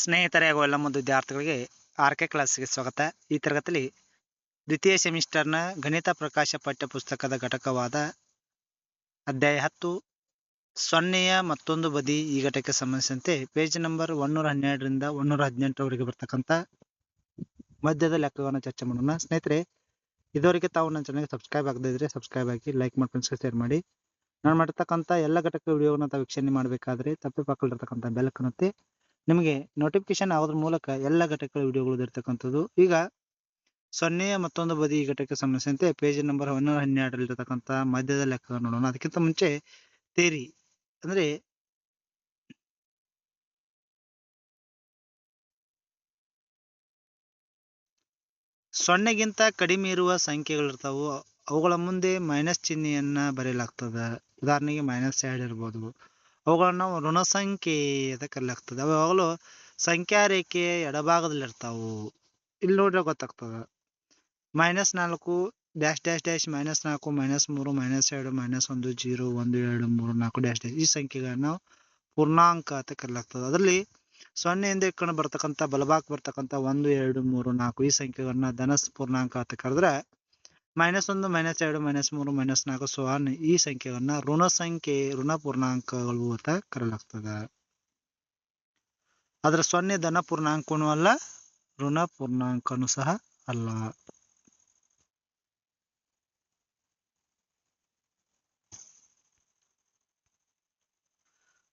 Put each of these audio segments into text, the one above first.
ಸ್ನೇಹಿತರೆ ಹಾಗೂ ಎಲ್ಲ ಮುಂದೆ ವಿದ್ಯಾರ್ಥಿಗಳಿಗೆ ಆರ್ ಕೆ ಕ್ಲಾಸ್ಗೆ ಸ್ವಾಗತ. ಈ ತರಗತಿಯಲ್ಲಿ ದ್ವಿತೀಯ ಸೆಮಿಸ್ಟರ್ನ ಗಣಿತ ಪ್ರಕಾಶ ಪಠ್ಯ ಪುಸ್ತಕದ ಘಟಕವಾದ ಅಧ್ಯಾಯ ಹತ್ತು, ಸೊನ್ನೆಯ ಮತ್ತೊಂದು ಬದಿ ಈ ಘಟಕಕ್ಕೆ ಸಂಬಂಧಿಸಿದಂತೆ ಪೇಜ್ ನಂಬರ್ ಒನ್ನೂರ ಹನ್ನೆರಡರಿಂದ ಒನ್ನೂರ ಹದಿನೆಂಟರವರೆಗೆ ಬರ್ತಕ್ಕಂಥ ಮಧ್ಯದ ಲೆಕ್ಕವನ್ನು ಚರ್ಚೆ ಮಾಡೋಣ. ಸ್ನೇಹಿತರೆ, ಇದುವರೆಗೆ ತಾವು ನನ್ನ ಚಾನಲ್ಗೆ ಸಬ್ಸ್ಕ್ರೈಬ್ ಆಗದೇ ಇದ್ರೆ ಸಬ್ಸ್ಕ್ರೈಬ್ ಆಗಿ ಲೈಕ್ ಮಾಡಿ ಫ್ರೆಂಡ್ಸ್ಗೆ ಶೇರ್ ಮಾಡಿ. ನಾನು ಮಾಡಿರ್ತಕ್ಕಂಥ ಎಲ್ಲ ಘಟಕ ವಿಡಿಯೋವನ್ನು ತಾವು ವೀಕ್ಷಣೆ ಮಾಡಬೇಕಾದ್ರೆ ತಪ್ಪೆ ಪಕ್ಕದಲ್ಲಿರ್ತಕ್ಕಂಥ ಬೆಲ್ ಕನ್ನತ್ತೆ ನಿಮಗೆ ನೋಟಿಫಿಕೇಶನ್ ಆಗೋದ್ರ ಮೂಲಕ ಎಲ್ಲ ಘಟಕಗಳ ವಿಡಿಯೋಗಳು ಇರ್ತಕ್ಕಂಥದ್ದು ಈಗ ಸೊನ್ನೆಯ ಮತ್ತೊಂದು ಬದಿ ಈ ಘಟಕಕ್ಕೆ ಸಂಬಂಧಿಸಿದಂತೆ ಪೇಜ್ ನಂಬರ್ ಒನ್ನೂರ ಹನ್ನೆರಡರಲ್ಲಿರ್ತಕ್ಕಂಥ ಮಧ್ಯದ ಲೆಕ್ಕ ನೋಡೋಣ. ಅದಕ್ಕಿಂತ ಮುಂಚೆ ತೇರಿ, ಅಂದ್ರೆ ಸೊನ್ನೆಗಿಂತ ಕಡಿಮೆ ಇರುವ ಸಂಖ್ಯೆಗಳಿರ್ತಾವು ಅವುಗಳ ಮುಂದೆ ಮೈನಸ್ ಚಿಹ್ನೆಯನ್ನ ಬರೆಯಲಾಗ್ತದ. ಉದಾಹರಣೆಗೆ ಮೈನಸ್ ಎರಡು ಇರ್ಬೋದು. ಅವುಗಳನ್ನ ನಾವು ಋಣ ಸಂಖ್ಯೆ ಅಂತ ಕರೆಯಲಾಗ್ತದೆ ಅವು ಯಾವಾಗಲೂ ಸಂಖ್ಯಾ ರೇಖೆ ಎಡಭಾಗದಲ್ಲಿರ್ತಾವು. ಇಲ್ಲಿ ನೋಡ್ರೆ ಗೊತ್ತಾಗ್ತದ. ಮೈನಸ್ ನಾಲ್ಕು ಡ್ಯಾಶ್ ಡ್ಯಾಶ್ ಡ್ಯಾಶ್ ಮೈನಸ್ ನಾಲ್ಕು ಮೈನಸ್ ಮೂರು ಮೈನಸ್ ಎರಡು ಮೈನಸ್ ಒಂದು ಜೀರೋ ಒಂದು, ಎರಡು, ಮೂರು, ನಾಲ್ಕು ಡ್ಯಾಶ್ ಡ್ಯಾಶ್ ಈ ಸಂಖ್ಯೆಗಳನ್ನ ಪೂರ್ಣಾಂಕ ಅಂತ ಕರೆಯಲಾಗ್ತದೆ. ಅದರಲ್ಲಿ ಸೊನ್ನೆಯಿಂದ ಇಟ್ಕೊಂಡು ಬರ್ತಕ್ಕಂಥ ಬಲಭಾಗ ಬರ್ತಕ್ಕಂಥ ಒಂದು, ಎರಡು, ಮೂರು, ನಾಲ್ಕು ಈ ಸಂಖ್ಯೆಗಳನ್ನ ಧನಸ್ ಪೂರ್ಣಾಂಕ ಅಂತ ಕರೆದ್ರೆ ಮೈನಸ್ ಒಂದು ಮೈನಸ್ ಎರಡು ಮೈನಸ್ ಮೂರು ಮೈನಸ್ ನಾಲ್ಕು ಸೊ ಆನ್ ಈ ಸಂಖ್ಯೆಗಳನ್ನ ಋಣ ಸಂಖ್ಯೆ, ಋಣ ಪೂರ್ಣಾಂಕಗಳು ಅಂತ ಕರೆಯಲಾಗ್ತದೆ. ಆದ್ರೆ ಸೊನ್ನೆ ಧನ ಪೂರ್ಣಾಂಕನೂ ಅಲ್ಲ, ಋಣ ಪೂರ್ಣಾಂಕನೂ ಸಹ ಅಲ್ಲ.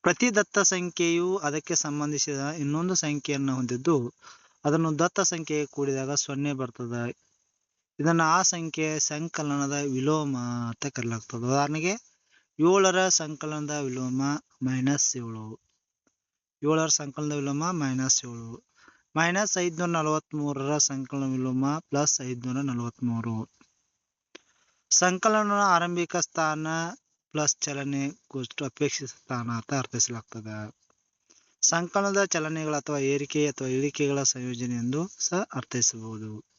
ಪ್ರತಿ ದತ್ತ ಸಂಖ್ಯೆಯು ಅದಕ್ಕೆ ಸಂಬಂಧಿಸಿದ ಇನ್ನೊಂದು ಸಂಖ್ಯೆಯನ್ನು ಹೊಂದಿದ್ದು, ಅದನ್ನು ದತ್ತ ಸಂಖ್ಯೆಗೆ ಕೂಡಿದಾಗ ಸೊನ್ನೆ ಬರ್ತದೆ. ಇದನ್ನ ಆ ಸಂಖ್ಯೆ ಸಂಕಲನದ ವಿಲೋಮ ಅಂತ ಕರೆಯಲಾಗ್ತದೆ ಉದಾಹರಣೆಗೆ ಏಳರ ಸಂಕಲನದ ವಿಲೋಮ ಮೈನಸ್ ಏಳು. ಏಳರ ಸಂಕಲನದ ವಿಲೋಮ ಮೈನಸ್ ಏಳು. ಮೈನಸ್ ಐದ್ನೂರ ನಲವತ್ಮೂರರ ಸಂಕಲನ ವಿಲೋಮ ಪ್ಲಸ್ ಐದ್ನೂರ ನಲವತ್ಮೂರು. ಸಂಕಲನ ಆರಂಭಿಕ ಸ್ಥಾನ ಪ್ಲಸ್ ಚಲನೆ ಗೋಷ್ಟು ಅಪೇಕ್ಷಿತ ಸ್ಥಾನ ಅಂತ ಅರ್ಥೈಸಲಾಗ್ತದೆ. ಸಂಕಲನದ ಚಲನೆಗಳ ಅಥವಾ ಏರಿಕೆ ಅಥವಾ ಇಳಿಕೆಗಳ ಸಂಯೋಜನೆ ಎಂದು ಸಹ ಅರ್ಥೈಸಬಹುದು.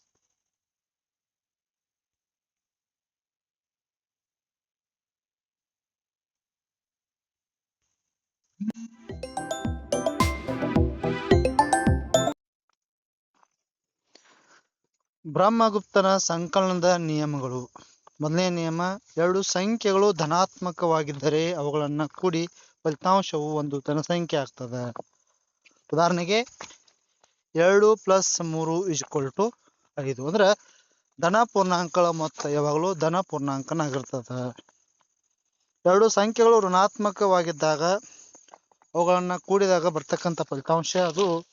ಬ್ರಹ್ಮಗುಪ್ತನ ಸಂಕಲನದ ನಿಯಮಗಳು. ಮೊದಲನೇ ನಿಯಮ, ಎರಡು ಸಂಖ್ಯೆಗಳು ಧನಾತ್ಮಕವಾಗಿದ್ದರೆ ಅವುಗಳನ್ನ ಕೂಡಿ ಫಲಿತಾಂಶವು ಒಂದು ಧನಸಂಖ್ಯೆ ಆಗ್ತದೆ. ಉದಾಹರಣೆಗೆ, ಎರಡು ಪ್ಲಸ್ ಮೂರು ಇಜ್ಕೊಲ್ ಟು ಐದು. ಅಂದ್ರೆ ಧನ ಪೂರ್ಣಾಂಕಗಳ ಮೊತ್ತ ಯಾವಾಗಲೂ ಧನ ಪೂರ್ಣಾಂಕನಾಗಿರ್ತದೆ. ಎರಡು ಸಂಖ್ಯೆಗಳು ಋಣಾತ್ಮಕವಾಗಿದ್ದಾಗ ಅವುಗಳನ್ನ ಕೂಡಿದಾಗ ಬರ್ತಕ್ಕಂಥ ಫಲಿತಾಂಶ ಅದು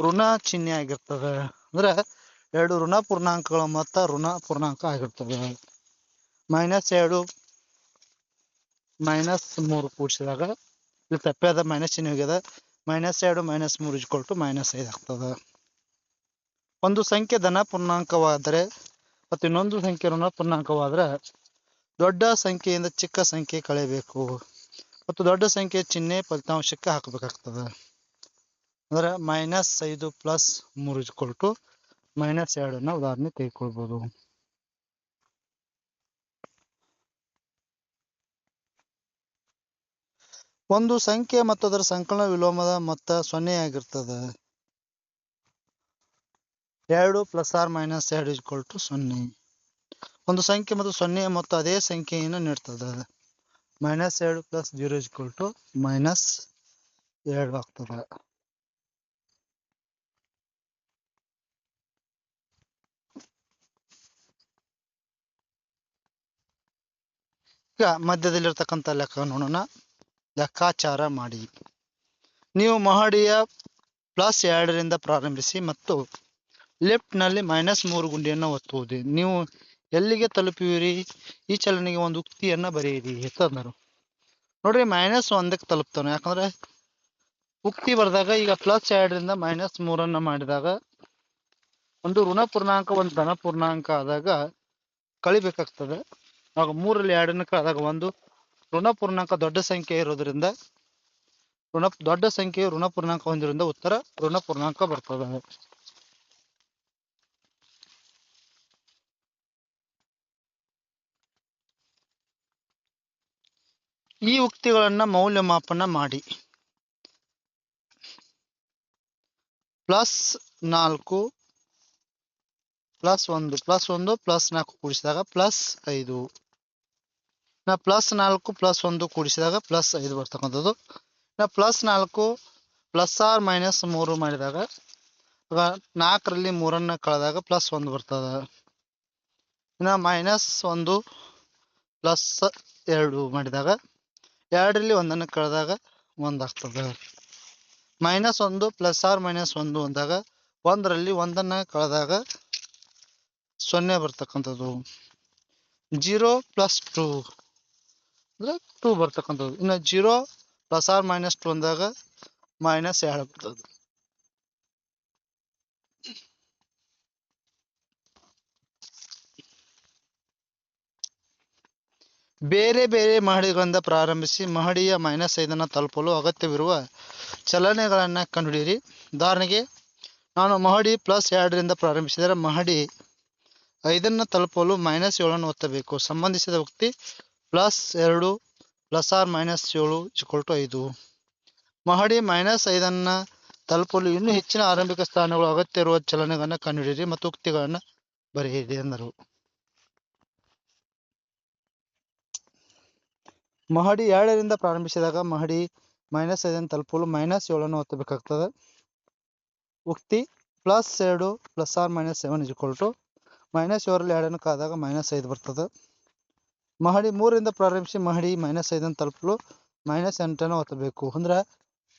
ಋಣ ಚಿಹ್ನೆ ಆಗಿರ್ತದೆ. ಅಂದ್ರೆ ಎರಡು ಋಣ ಪೂರ್ಣಾಂಕಗಳ ಮೊತ್ತ ಋಣ ಪೂರ್ಣಾಂಕ ಆಗಿರ್ತದೆ ಮೈನಸ್ ಎರಡು, ಮೈನಸ್ ಮೂರು ಕೂಡಿಸಿದಾಗ ಇಲ್ಲಿ ತಪ್ಪಾದ ಮೈನಸ್ ಚಿಹ್ನೆ ಹೋಗ್ಯದ ಮೈನಸ್ ಎರಡು, ಮೈನಸ್ ಮೂರು ಇಜ್ಕೊಲ್ ಟು ಮೈನಸ್ ಐದು ಆಗ್ತದೆ. ಒಂದು ಸಂಖ್ಯೆ ಧನ ಪೂರ್ಣಾಂಕವಾದರೆ ಮತ್ತು ಇನ್ನೊಂದು ಸಂಖ್ಯೆ ಋಣ ಪೂರ್ಣಾಂಕವಾದರೆ ದೊಡ್ಡ ಸಂಖ್ಯೆಯಿಂದ ಚಿಕ್ಕ ಸಂಖ್ಯೆ ಕಳೆಯಬೇಕು. ಮತ್ತು ದೊಡ್ಡ ಸಂಖ್ಯೆ ಚಿಹ್ನೆ ಫಲಿತಾಂಶಕ್ಕೆ ಹಾಕಬೇಕಾಗ್ತದೆ. ಅಂದ್ರೆ ಮೈನಸ್ ಐದು ಪ್ಲಸ್ ಮೂರು ಮೈನಸ್ ಎರಡನ್ನ ಉದಾಹರಣೆ ತೆಗೆದುಕೊಳ್ಬೋದು. ಒಂದು ಸಂಖ್ಯೆ ಮತ್ತು ಅದರ ಸಂಕಲನ ವಿಲೋಮದ ಮೊತ್ತ ಸೊನ್ನೆ ಆಗಿರ್ತದೆ. ಎರಡು ಪ್ಲಸ್ ಆರ್ ಮೈನಸ್ ಎರಡು ಈಕ್ವಲ್ ಟು ಸೊನ್ನೆ. ಒಂದು ಸಂಖ್ಯೆ ಮತ್ತು ಸೊನ್ನೆ ಮೊತ್ತ ಅದೇ ಸಂಖ್ಯೆಯನ್ನು ನೀಡ್ತದೆ. ಮೈನಸ್ ಎರಡು plus zero equal to minus ಎರಡು ಆಗ್ತದೆ. ಈಗ ಮಧ್ಯದಲ್ಲಿರ್ತಕ್ಕಂಥ ಲೆಕ್ಕ ನೋಡೋಣ. ಲೆಕ್ಕಾಚಾರ ಮಾಡಿ. ನೀವು ಮಹಡಿಯ ಪ್ಲಸ್ ಎರಡರಿಂದ ಪ್ರಾರಂಭಿಸಿ ಮತ್ತು ಲೆಫ್ಟ್ನಲ್ಲಿ ಮೈನಸ್ ಮೂರು ಗುಂಡಿಯನ್ನು ಒತ್ತುವುದು. ನೀವು ಎಲ್ಲಿಗೆ ತಲುಪುವಿರಿ? ಈ ಚಲನೆಗೆ ಒಂದು ಉಕ್ತಿಯನ್ನ ಬರೆಯಿರಿ ಅಂತಂದರು ನೋಡ್ರಿ, ಮೈನಸ್ ಒಂದಕ್ಕೆ ತಲುಪ್ತಾನೆ. ಯಾಕಂದ್ರೆ ಉಕ್ತಿ ಬರೆದಾಗ ಈಗ ಪ್ಲಸ್ ಎರಡರಿಂದ ಮೈನಸ್ ಮೂರನ್ನ ಮಾಡಿದಾಗ ಒಂದು ಋಣ ಪೂರ್ಣಾಂಕ, ಒಂದು ಧನ ಪೂರ್ಣಾಂಕ ಆದಾಗ ಕಳಿಬೇಕಾಗ್ತದೆ. ಆಗ ಮೂರಲ್ಲಿ ಎರಡನ್ನ ಕಳೆದಾಗ ಒಂದು ಋಣ ಪೂರ್ಣಾಂಕ ದೊಡ್ಡ ಸಂಖ್ಯೆ ಇರೋದ್ರಿಂದ, ಋಣ ದೊಡ್ಡ ಸಂಖ್ಯೆ ಋಣ ಪೂರ್ಣಾಂಕ ಹೊಂದಿರೋದ್ರಿಂದ ಉತ್ತರ ಋಣ ಪೂರ್ಣಾಂಕ ಬರ್ತದೆ. ಈ ಉಕ್ತಿಗಳನ್ನ ಮೌಲ್ಯಮಾಪನ ಮಾಡಿ. ಪ್ಲಸ್ ನಾಲ್ಕು, ಪ್ಲಸ್ ಒಂದು ಪ್ಲಸ್ ಒಂದು, ಪ್ಲಸ್ ನಾಲ್ಕು ಕೂಡಿಸಿದಾಗ ಪ್ಲಸ್ ಐದು. ನಾ ಪ್ಲಸ್ ನಾಲ್ಕು ಪ್ಲಸ್ ಒಂದು ಕೂಡಿಸಿದಾಗ ಪ್ಲಸ್ ಐದು ಬರ್ತಕ್ಕಂಥದ್ದು. ನಾ ಪ್ಲಸ್ ನಾಲ್ಕು ಪ್ಲಸ್ ಆರ್ ಮೈನಸ್ ಮೂರು ಮಾಡಿದಾಗ ನಾಲ್ಕರಲ್ಲಿ ಮೂರನ್ನು ಕಳೆದಾಗ ಪ್ಲಸ್ ಒಂದು ಬರ್ತದೆ. ಇನ್ನು ಮೈನಸ್ ಒಂದು ಪ್ಲಸ್ ಎರಡು ಮಾಡಿದಾಗ, ಎರಡರಲ್ಲಿ ಒಂದನ್ನು ಕಳೆದಾಗ ಒಂದು ಆಗ್ತದೆ. ಮೈನಸ್ ಒಂದು ಪ್ಲಸ್ ಆರ್ ಮೈನಸ್ ಒಂದು ಅಂದಾಗ ಒಂದರಲ್ಲಿ ಒಂದನ್ನು ಕಳೆದಾಗ ಸೊನ್ನೆ ಬರ್ತಕ್ಕಂಥದ್ದು. ಜೀರೋ ಪ್ಲಸ್ ಟೂ ಅಂದರೆ ಟೂ ಬರ್ತಕ್ಕಂಥದ್ದು. ಇನ್ನು zero plus or minus two ಅಂದಾಗ ಮೈನಸ್ ಎರಡು ಬರ್ತದೆ ಬೇರೆ ಬೇರೆ ಮಹಡಿಗಳಿಂದ ಪ್ರಾರಂಭಿಸಿ ಮಹಡಿಯ ಮೈನಸ್ ಐದನ್ನು ತಲುಪಲು ಅಗತ್ಯವಿರುವ ಚಲನೆಗಳನ್ನು ಕಂಡುಹಿಡಿಯಿರಿ. ಉದಾಹರಣೆಗೆ, ನಾನು ಮಹಡಿ ಪ್ಲಸ್ ಎರಡರಿಂದ ಪ್ರಾರಂಭಿಸಿದರೆ ಮಹಡಿ ಐದನ್ನು ತಲುಪಲು ಮೈನಸ್ ಏಳನ್ನು ಒತ್ತಬೇಕು. ಸಂಬಂಧಿಸಿದ ವ್ಯಕ್ತಿ ಪ್ಲಸ್ ಎರಡು, ಪ್ಲಸ್ ಆರ್ ಮೈನಸ್ ಏಳು ಟು ಐದು. ಮಹಡಿ ಮೈನಸ್ ಐದನ್ನು ತಲುಪಲು ಇನ್ನೂ ಹೆಚ್ಚಿನ ಆರಂಭಿಕ ಸ್ಥಾನಗಳು ಅಗತ್ಯ ಇರುವ ಚಲನೆಗಳನ್ನು ಕಂಡುಹಿಡಿಯಿರಿ ಮತ್ತು ಉಕ್ತಿಗಳನ್ನು ಬರೆಯಿರಿ ಎಂದರು. ಮಹಡಿ ಎರಡರಿಂದ ಪ್ರಾರಂಭಿಸಿದಾಗ ಮಹಡಿ ಮೈನಸ್ ಐದನ್ನು ತಲುಪಲು ಮೈನಸ್ ಏಳನ್ನು ಒತ್ತಬೇಕಾಗ್ತದೆ. ಉಕ್ತಿ ಪ್ಲಸ್ ಎರಡು, plus or minus seven equal to minus ಏಳರಲ್ಲಿ ಎರಡನ್ನು ಕಾದಾಗ ಮೈನಸ್ ಐದು ಬರ್ತದೆ. ಮಹಡಿ ಮೂರರಿಂದ ಪ್ರಾರಂಭಿಸಿ ಮಹಡಿ ಮೈನಸ್ ಐದನ್ನು ತಲುಪಲು ಮೈನಸ್ ಎಂಟನ್ನು ಒತ್ತಬೇಕು. ಅಂದ್ರೆ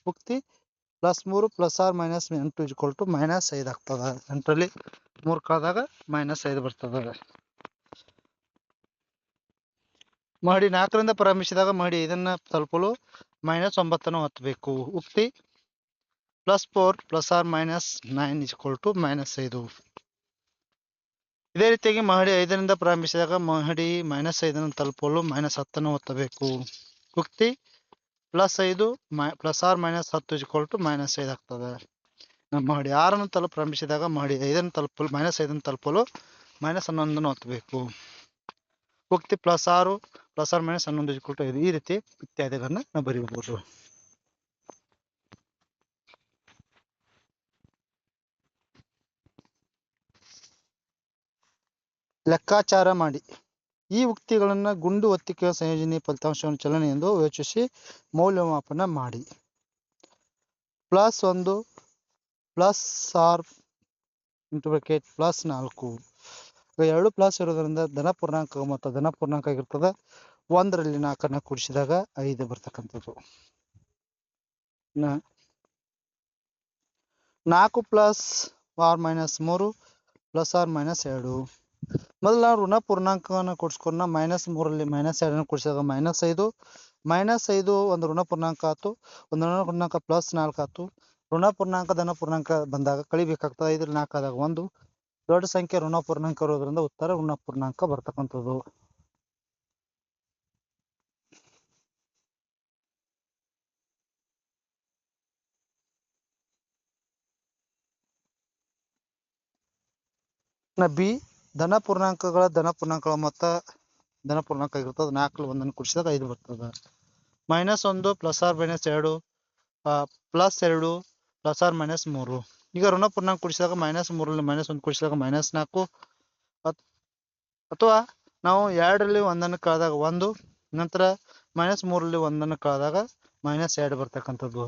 ಉಕ್ತಿ ಪ್ಲಸ್ ಮೂರು ಪ್ಲಸ್ ಆರ್ ಮೈನಸ್ ಎಂಟು ಇಜ್ಕೊಲ್ ಟು ಮೈನಸ್ ಐದು ಆಗ್ತದ. ಎಂಟರಲ್ಲಿ ಮೂರು ಕಳೆದಾಗ ಮೈನಸ್ ಐದು ಬರ್ತದೆ. ಮಹಡಿ ನಾಲ್ಕರಿಂದ ಪ್ರಾರಂಭಿಸಿದಾಗ ಮಹಡಿ ಐದನ್ನು ತಲುಪಲು ಮೈನಸ್ ಒಂಬತ್ತನ್ನು ಒತ್ತಬೇಕು. ಉಕ್ತಿ plus four plus or minus nine equal to minus ಐದು. ಇದೇ ರೀತಿಯಾಗಿ ಮಹಡಿ ಐದರಿಂದ ಪ್ರಾರಂಭಿಸಿದಾಗ ಮಹಡಿ ಮೈನಸ್ ಐದನ್ನು ತಲುಪಲು ಮೈನಸ್ ಹತ್ತನ್ನು ಒತ್ತಬೇಕು. ಉಕ್ತಿ ಪ್ಲಸ್ ಐದು ಮೈ ಪ್ಲಸ್ ಆರ್ ಮೈನಸ್ ಹತ್ತು ಇಜ್ಕೊಲ್ ಟು ಮೈನಸ್ ಐದು ಆಗ್ತದೆ. ನಮ್ಮ ಮಹಡಿ ಆರನ್ನು ತಲುಪ, ಪ್ರಾರಂಭಿಸಿದಾಗ ಮಹಡಿ ಐದನ್ನು ತಲುಪಲು ಮೈನಸ್ ಐದನ್ನು ತಲುಪಲು ಮೈನಸ್ ಹನ್ನೊಂದನ್ನು ಒತ್ತಬೇಕು. ಉಕ್ತಿ ಪ್ಲಸ್ ಆರು ಪ್ಲಸ್ ಆರ್ ಮೈನಸ್ ಹನ್ನೊಂದು ಇಜ್ಕೊಲ್ ಟು ಐದು. ಈ ರೀತಿ ಇತ್ಯಾದಿಗಳನ್ನು ನಾವು ಬರೀಬಹುದು. ಲೆಕ್ಕಾಚಾರ ಮಾಡಿ. ಈ ಉಕ್ತಿಗಳನ್ನು ಗುಂಡು ಒತ್ತಿಕೆಯ ಸಂಯೋಜನೆ ಫಲಿತಾಂಶವನ್ನು ಚಲನೆ ಎಂದು ಯೋಚಿಸಿ ಮೌಲ್ಯಮಾಪನ ಮಾಡಿ. ಪ್ಲಸ್ ಒಂದು, plus or into bracket, plus ನಾಲ್ಕು. ಎರಡು ಪ್ಲಸ್ ಇರೋದ್ರಿಂದ ಧನ ಪೂರ್ಣಾಂಕ ಮತ್ತು ಧನ ಪೂರ್ಣಾಂಕ ಆಗಿರ್ತದೆ. ಒಂದರಲ್ಲಿ ನಾಲ್ಕನ್ನು ಕೂಡಿಸಿದಾಗ ಐದು ಬರ್ತಕ್ಕಂಥದ್ದು. ನಾಲ್ಕು ಪ್ಲಸ್ ಆರ್ ಮೈನಸ್ ಮೂರು, ಪ್ಲಸ್ ಆರ್ ಮೈನಸ್ ಎರಡು. ಮೊದಲು ನಾವು ಋಣ ಪೂರ್ಣಾಂಕವನ್ನು ಕೂಡಿಸ್ಕೊಂಡು ಮೈನಸ್ ಮೂರಲ್ಲಿ ಮೈನಸ್ ಎರಡನ್ನು ಕೊಡಿಸಿದಾಗ ಮೈನಸ್ ಐದು. ಮೈನಸ್ ಐದು ಒಂದು ಋಣ ಪೂರ್ಣಾಂಕ ಆಯ್ತು. ಒಂದು ಋಣ ಪೂರ್ಣಾಂಕ ಪ್ಲಸ್ ನಾಲ್ಕು ಆಯ್ತು. ಋಣ ಪೂರ್ಣಾಂಕ, ಧನ ಪೂರ್ಣಾಂಕ ಬಂದಾಗ ಕಳಿಬೇಕಾಗ್ತದೆ ಐದರಲ್ಲಿ ನಾಲ್ಕು ಆದಾಗ ಒಂದು. ದೊಡ್ಡ ಸಂಖ್ಯೆ ಋಣ ಪೂರ್ಣಾಂಕ ಇರೋದ್ರಿಂದ ಉತ್ತರ ಋಣ ಪೂರ್ಣಾಂಕ ಬರ್ತಕ್ಕಂಥದ್ದು. ಬಿ ಧನ ಪೂರ್ಣಾಂಕಗಳ ಧನ ಪೂರ್ಣಾಂಕಗಳ ಮೊತ್ತ ಧನ ಪೂರ್ಣಾಂಕ ಆಗಿರ್ತದೆ. ನಾಲ್ಕು ಒಂದನ್ನು ಕೂಡಿಸಿದಾಗ ಐದು ಬರ್ತದೆ. ಮೈನಸ್ ಒಂದು ಪ್ಲಸ್ ಆರ್ ಮೈನಸ್ ಎರಡು ಪ್ಲಸ್ ಎರಡು ಪ್ಲಸ್ ಆರ್ ಮೈನಸ್ ಮೂರು. ಈಗ ಋಣ ಪೂರ್ಣಾಂಕ ಕೂಡಿಸಿದಾಗ ಮೈನಸ್ ಮೂರಲ್ಲಿ ಮೈನಸ್ ಒಂದು ಕೂಡಿಸಿದಾಗ ಮೈನಸ್ ನಾಲ್ಕು. ಅಥವಾ ನಾವು ಎರಡರಲ್ಲಿ ಒಂದನ್ನು ಕಳೆದಾಗ ಒಂದು, ನಂತರ ಮೈನಸ್ ಮೂರಲ್ಲಿ ಒಂದನ್ನು ಕಳೆದಾಗ ಮೈನಸ್ ಎರಡು ಬರ್ತಕ್ಕಂಥದ್ದು.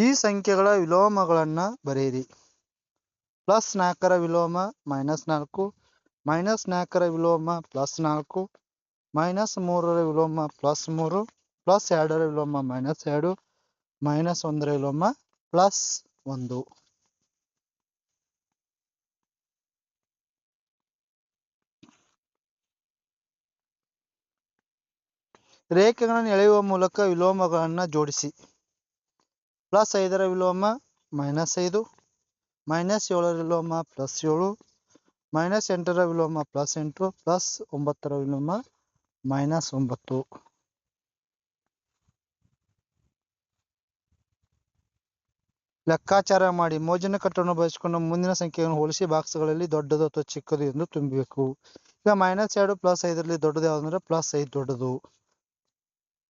ಈ ಸಂಖ್ಯೆಗಳ ವಿಲೋಮಗಳನ್ನು ಬರೆಯಿರಿ. ಪ್ಲಸ್ ನಾಲ್ಕರ ವಿಲೋಮ, ಮೈನಸ್ ನಾಲ್ಕು. ಮೈನಸ್ ನಾಲ್ಕರ ವಿಲೋಮ, ಪ್ಲಸ್ ನಾಲ್ಕು. ಮೈನಸ್ ಮೂರರ ವಿಲೋಮ, ಪ್ಲಸ್ ಮೂರು. ಪ್ಲಸ್ ಎರಡರ ವಿಲೋಮ, ಮೈನಸ್ ಎರಡು. ಮೈನಸ್ ಒಂದರ ವಿಲೋಮ, ಪ್ಲಸ್ ಒಂದು. ರೇಖೆಗಳನ್ನು ಎಳೆಯುವ ಮೂಲಕ ವಿಲೋಮಗಳನ್ನು ಜೋಡಿಸಿ. ಪ್ಲಸ್ ಐದರ ವಿಲೋಮ ಮೈನಸ್ ಐದು, ಮೈನಸ್ ಏಳರ ವಿಲೋಮ ಪ್ಲಸ್ ಏಳು, ಮೈನಸ್ ಎಂಟರ ವಿಲೋಮ ಪ್ಲಸ್ ಎಂಟು, ಪ್ಲಸ್ ಒಂಬತ್ತರ ವಿಲೋಮ ಮೈನಸ್ ಒಂಬತ್ತು. ಲೆಕ್ಕಾಚಾರ ಮಾಡಿ ಮೋಜಿನ ಕಟ್ಟನ್ನು ಬಳಸಿಕೊಂಡು ಮುಂದಿನ ಸಂಖ್ಯೆಯನ್ನು ಹೋಲಿಸಿ ಬಾಕ್ಸ್ಗಳಲ್ಲಿ ದೊಡ್ಡದು ಅಥವಾ ಚಿಕ್ಕದು ಎಂದು ತುಂಬಬೇಕು. ಈಗ ಮೈನಸ್ ಎರಡು ಪ್ಲಸ್ ಐದರಲ್ಲಿ ದೊಡ್ಡದು ಯಾವುದಂದ್ರೆ ಪ್ಲಸ್ ಐದು ದೊಡ್ಡದು.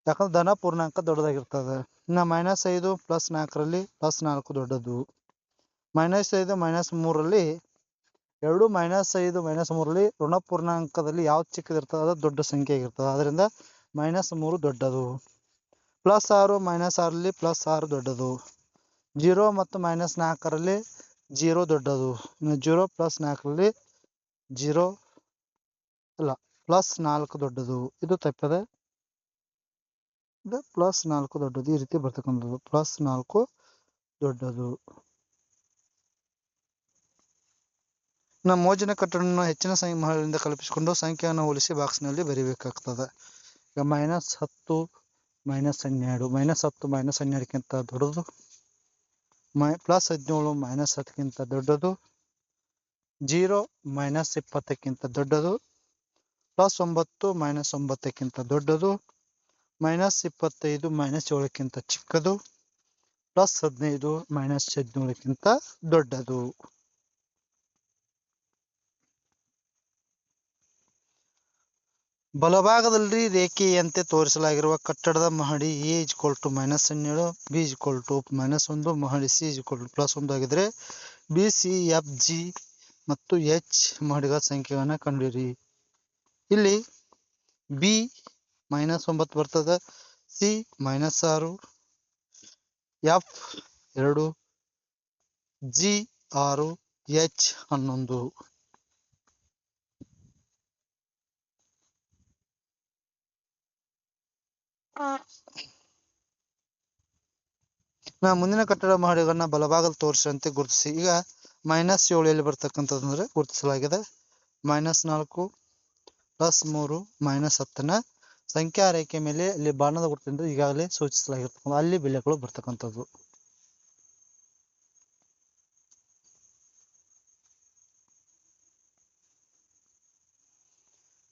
ಯಾಕಂದ್ರೆ ಧನ ಪೂರ್ಣಾಂಕ ದೊಡ್ಡದಾಗಿರ್ತದೆ. ಇನ್ನು ಮೈನಸ್ ಐದು ಪ್ಲಸ್ ನಾಲ್ಕರಲ್ಲಿ ಪ್ಲಸ್ ನಾಲ್ಕು ದೊಡ್ಡದು. ಮೈನಸ್ ಐದು ಮೈನಸ್ ಮೂರರಲ್ಲಿ ಎರಡು ಮೈನಸ್ ಐದು ಮೈನಸ್ ಮೂರರಲ್ಲಿ ಋಣ ಪೂರ್ಣಾಂಕದಲ್ಲಿ ಯಾವ್ದು ಚಿಕ್ಕದಿರ್ತದೆ ಅದು ದೊಡ್ಡ ಸಂಖ್ಯೆ ಆಗಿರ್ತದೆ. ಅದರಿಂದ ಮೈನಸ್ ಮೂರು ದೊಡ್ಡದು. ಪ್ಲಸ್ ಆರು ಮೈನಸ್ ಆರಲ್ಲಿ ಪ್ಲಸ್ ಆರು ದೊಡ್ಡದು. ಜೀರೋ ಮತ್ತು ಮೈನಸ್ ನಾಲ್ಕರಲ್ಲಿ ಜೀರೋ ದೊಡ್ಡದು. ಇನ್ನು ಜೀರೋ ಪ್ಲಸ್ ನಾಲ್ಕರಲ್ಲಿ ಜೀರೋ ಅಲ್ಲ ಪ್ಲಸ್ ನಾಲ್ಕು ದೊಡ್ಡದು. ಇದು ತಪ್ಪದೆ. ಪ್ಲಸ್ ನಾಲ್ಕು ದೊಡ್ಡದು, ಈ ರೀತಿ ಬರ್ತಕ್ಕಂಥದ್ದು. ಪ್ಲಸ್ ನಾಲ್ಕು ದೊಡ್ಡದು. ನಮ್ಮ ಮೋಜಿನ ಕಟ್ಟಡವನ್ನು ಹೆಚ್ಚಿನ ಸಂಖ್ಯೆ ಕಲ್ಪಿಸಿಕೊಂಡು ಸಂಖ್ಯೆಯನ್ನು ಹೋಲಿಸಿ ಬಾಕ್ಸ್ನಲ್ಲಿ ಬರೀಬೇಕಾಗ್ತದೆ. ಈಗ ಮೈನಸ್ ಹತ್ತು ಮೈನಸ್ ಹನ್ನೆರಡು ಮೈನಸ್ ಹತ್ತು ಮೈನಸ್ ಹನ್ನೆರಡಕ್ಕಿಂತ ದೊಡ್ಡದು, ಮೈ ಪ್ಲಸ್ ಹದಿನೇಳು ಮೈನಸ್ ಹತ್ತಕ್ಕಿಂತ ದೊಡ್ಡದು ಜೀರೋ ಮೈನಸ್ ಇಪ್ಪತ್ತಕ್ಕಿಂತ ದೊಡ್ಡದು ಪ್ಲಸ್ ಒಂಬತ್ತು ಮೈನಸ್ ಒಂಬತ್ತಕ್ಕಿಂತ ದೊಡ್ಡದು ಮೈನಸ್ ಇಪ್ಪತ್ತೈದು ಮೈನಸ್ ಏಳಕ್ಕಿಂತ ಚಿಕ್ಕದು, ಪ್ಲಸ್ ಹದಿನೈದು ಮೈನಸ್ ಹದಿನೇಳಕ್ಕಿಂತ ದೊಡ್ಡದು. ಬಲಭಾಗದಲ್ಲಿ ರೇಖೆಯಂತೆ ತೋರಿಸಲಾಗಿರುವ ಕಟ್ಟಡದ ಮಹಡಿ ಎ ಇಜ್ಕೊಲ್ ಟು ಮೈನಸ್ ಹನ್ನೆರಡು ಬಿ ಇಜ್ಕೊಲ್ ಟು ಮೈನಸ್ ಒಂದು, ಮಹಡಿ ಸಿ ಇಜ್ಕೊಲ್ ಟು ಪ್ಲಸ್ ಒಂದು ಆಗಿದ್ರೆ ಬಿ ಸಿ ಎಫ್ ಜಿ ಮತ್ತು ಎಚ್ ಮಹಡಿಗಳ ಸಂಖ್ಯೆಗಳನ್ನು ಕಂಡುಹಿಡಿಯಿರಿ ಇಲ್ಲಿ ಬಿ ಮೈನಸ್ ಒಂಬತ್ತು ಬರ್ತದೆ. ಸಿ ಮೈನಸ್ ಆರು. ಎಫ್ ಎರಡು. ಜಿ ಆರು. ಎಚ್ ಹನ್ನೊಂದು. ನಾ ಮುಂದಿನ ಕಟ್ಟಡ ಮಹಡಿಗಳನ್ನ ಬಲಭಾಗದಲ್ಲಿ ತೋರಿಸಿದಂತೆ ಗುರುತಿಸಿ. ಈಗ ಮೈನಸ್ ಏಳು ಎಲ್ಲಿ ಬರ್ತಕ್ಕಂಥದ್ದು ಅಂದ್ರೆ ಗುರುತಿಸಲಾಗಿದೆ. ಮೈನಸ್ ನಾಲ್ಕು ಪ್ಲಸ್ ಮೂರು ಮೈನಸ್ ಹತ್ತನ್ನ ಸಂಖ್ಯಾ ರೇಖೆ ಮೇಲೆ ಇಲ್ಲಿ ಬಾಣದ ಗುರುತಿಂದ ಈಗಾಗಲೇ ಸೂಚಿಸಲಾಗಿರ್ತಕ್ಕಂಥ ಅಲ್ಲಿ ಬೆಲೆಗಳು ಬರ್ತಕ್ಕಂಥದ್ದು.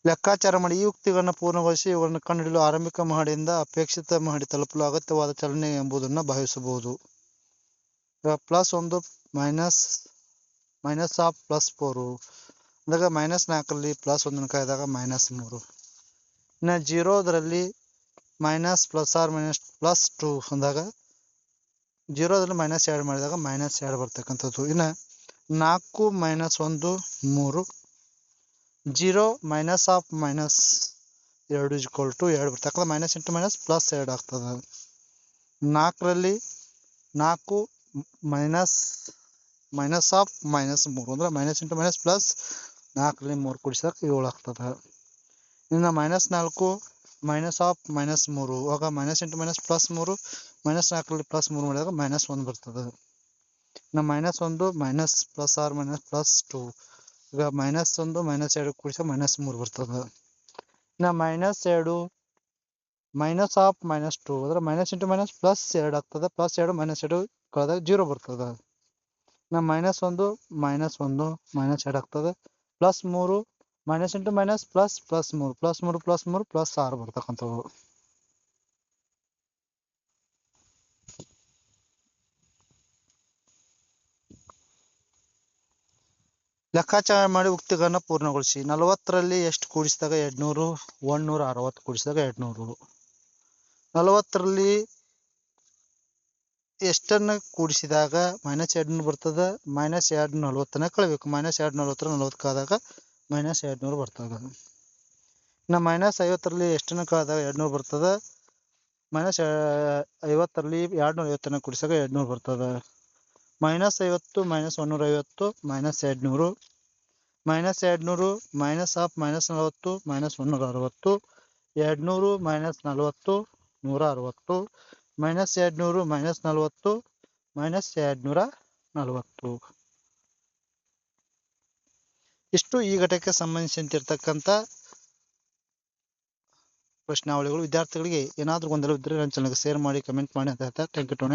ಲೆಕ್ಕಾಚಾರ ಮಾಡಿ ಈ ಉಕ್ತಿಗಳನ್ನು ಪೂರ್ಣಗೊಳಿಸಿ ಇವುಗಳನ್ನು ಕಂಡುಹಿಡಿಯಲು ಆರಂಭಿಕ ಮಹಡಿಯಿಂದ ಅಪೇಕ್ಷಿತ ಮಹಡಿ ತಲುಪಲು ಅಗತ್ಯವಾದ ಚಲನೆ ಎಂಬುದನ್ನು ಭಾವಿಸಬಹುದು. ಪ್ಲಸ್ ಒಂದು minus minus of plus four ಅಂದಾಗ ಮೈನಸ್ ನಾಲ್ಕರಲ್ಲಿ ಪ್ಲಸ್ ಒಂದನ್ನು ಕಾಯ್ದಾಗ ಮೈನಸ್ ಮೂರು. ಇನ್ನು ಜೀರೋದರಲ್ಲಿ minus plus or minus plus two ಅಂದಾಗ ಜೀರೋದಲ್ಲಿ ಮೈನಸ್ ಎರಡು ಮಾಡಿದಾಗ ಮೈನಸ್ ಎರಡು ಬರ್ತಕ್ಕಂಥದ್ದು. ಇನ್ನು ನಾಲ್ಕು ಮೈನಸ್ ಒಂದು, ಮೂರು, ಜೀರೋ ಮೈನಸ್ ಆಫ್ ಮೈನಸ್ ಎರಡು ಇಜ್ಕೊಲ್ ಟು ಎರಡು ಬರ್ತಕ್ಕಂಥ ಮೈನಸ್ ಇಂಟು ಮೈನಸ್ ಪ್ಲಸ್ ಎರಡು ಆಗ್ತದೆ. ನಾಲ್ಕರಲ್ಲಿ ನಾಲ್ಕು ಮೈನಸ್ ಮೈನಸ್ ಆಫ್ ಮೈನಸ್ ಮೂರು. ಅಂದ್ರೆ ಮೈನಸ್ ಇಂಟು ಮೈನಸ್ ಪ್ಲಸ್ ನಾಲ್ಕರಲ್ಲಿ ಮೂರು ಕೂಡಿಸಿದಾಗ ಏಳು ಆಗ್ತದೆ. ಇನ್ನು ಮೈನಸ್ ನಾಲ್ಕು ಮೈನಸ್ ಆಫ್ ಮೈನಸ್ ಮೂರು. ಆಗ ಮೈನಸ್ ಇಂಟು ಮೈನಸ್ ಪ್ಲಸ್ ಮೂರು ಮೈನಸ್ ನಾಲ್ಕರಲ್ಲಿ ಪ್ಲಸ್ ಮೂರು ಮಾಡಿದಾಗ ಮೈನಸ್ ಒಂದು ಬರ್ತದೆ. ಇನ್ನು ಮೈನಸ್ ಒಂದು minus plus or minus plus two ಈಗ ಮೈನಸ್ ಒಂದು ಮೈನಸ್ ಎರಡು ಕೂಡಿಸಿ ಮೈನಸ್ ಮೂರು ಬರ್ತದೆ. ಇನ್ನು ಮೈನಸ್ ಎರಡು ಮೈನಸ್ ಆಫ್ ಮೈನಸ್ ಟು ಅಂದ್ರೆ ಮೈನಸ್ ಇಂಟು ಮೈನಸ್ ಪ್ಲಸ್ ಎರಡು ಆಗ್ತದೆ. ಪ್ಲಸ್ ಎರಡು ಮೈನಸ್ ಎರಡು ಕಳೆದಾಗ ಜೀರೋ ಬರ್ತದೆ. ಇನ್ನು ಮೈನಸ್ ಒಂದು ಮೈನಸ್ ಒಂದು ಮೈನಸ್ ಎರಡು ಆಗ್ತದೆ. ಪ್ಲಸ್ ಮೂರು minus into minus plus plus ಮೂರು ಪ್ಲಸ್ ಮೂರು ಪ್ಲಸ್ ಮೂರು ಪ್ಲಸ್ ಆರು ಬರ್ತಕ್ಕಂಥವು ಲೆಕ್ಕಾಚಾರ ಮಾಡಿ ಉಕ್ತಿಗಳನ್ನ ಪೂರ್ಣಗೊಳಿಸಿ. ನಲವತ್ತರಲ್ಲಿ ಎಷ್ಟು ಕೂಡಿಸಿದಾಗ ಎರಡ್ನೂರು? ಒಂದ್ನೂರ ಅರವತ್ತು ಕೂಡಿಸಿದಾಗ ಎರಡ್ನೂರು. ನಲವತ್ತರಲ್ಲಿ ಎಷ್ಟನ್ನ ಕೂಡಿಸಿದಾಗ? ಮೈನಸ್ ಎರಡ್ನೂರು ಬರ್ತದೆ? ಮೈನಸ್ ಎರಡು ನಲ್ವತ್ತನ್ನ ಕಳಿಬೇಕು. ಮೈನಸ್ ಎರಡು ನಲ್ವತ್ತರ ನಲ್ವತ್ತು ಆದಾಗ ಮೈನಸ್ ಎರಡ್ನೂರು ಬರ್ತದೆ. ಇನ್ನು ಮೈನಸ್ ಐವತ್ತರಲ್ಲಿ ಎಷ್ಟು ಕಳೆದಾಗ ಎರಡ್ನೂರು ಬರ್ತದೆ? ಮೈನಸ್ ಐವತ್ತರಲ್ಲಿ ಎರಡ್ನೂರ ಐವತ್ತನ್ನ ಕೂಡಿಸಿದಾಗ ಎರಡ್ನೂರು ಬರ್ತದೆ. ಮೈನಸ್ ಐವತ್ತು, ಮೈನಸ್ ಒನ್ನೂರ ಐವತ್ತು ಮೈನಸ್ ಎರಡ್ನೂರು. ಮೈನಸ್ ಎರಡ್ನೂರು, ಮೈನಸ್ ಆಫ್ ಮೈನಸ್ ನಲವತ್ತು, ಮೈನಸ್ ಒನ್ನೂರ ಅರವತ್ತು ಎರಡ್ನೂರು, ಮೈನಸ್ ನಲವತ್ತು ನೂರ ಅರವತ್ತು ಮೈನಸ್ ಎರಡ್ನೂರು, ಮೈನಸ್ ನಲವತ್ತು, ಮೈನಸ್ ಎರಡ್ನೂರ ನಲವತ್ತು. ಇಷ್ಟು ಈ ಘಟಕಕ್ಕೆ ಸಂಬಂಧಿಸಿದಂತಿರ್ತಕ್ಕಂಥ ಪ್ರಶ್ನಾವಳಿಗಳು ವಿದ್ಯಾರ್ಥಿಗಳಿಗೆ ಏನಾದರೂ ಗೊಂದಲವಿದ್ದರೆ ನನ್ನ ಚಾನಲ್ಗೆ ಶೇರ್ ಮಾಡಿ, ಕಮೆಂಟ್ ಮಾಡಿ ಅಂತ ಹೇಳ್ತಾ ಥ್ಯಾಂಕ್ ಯು ಟು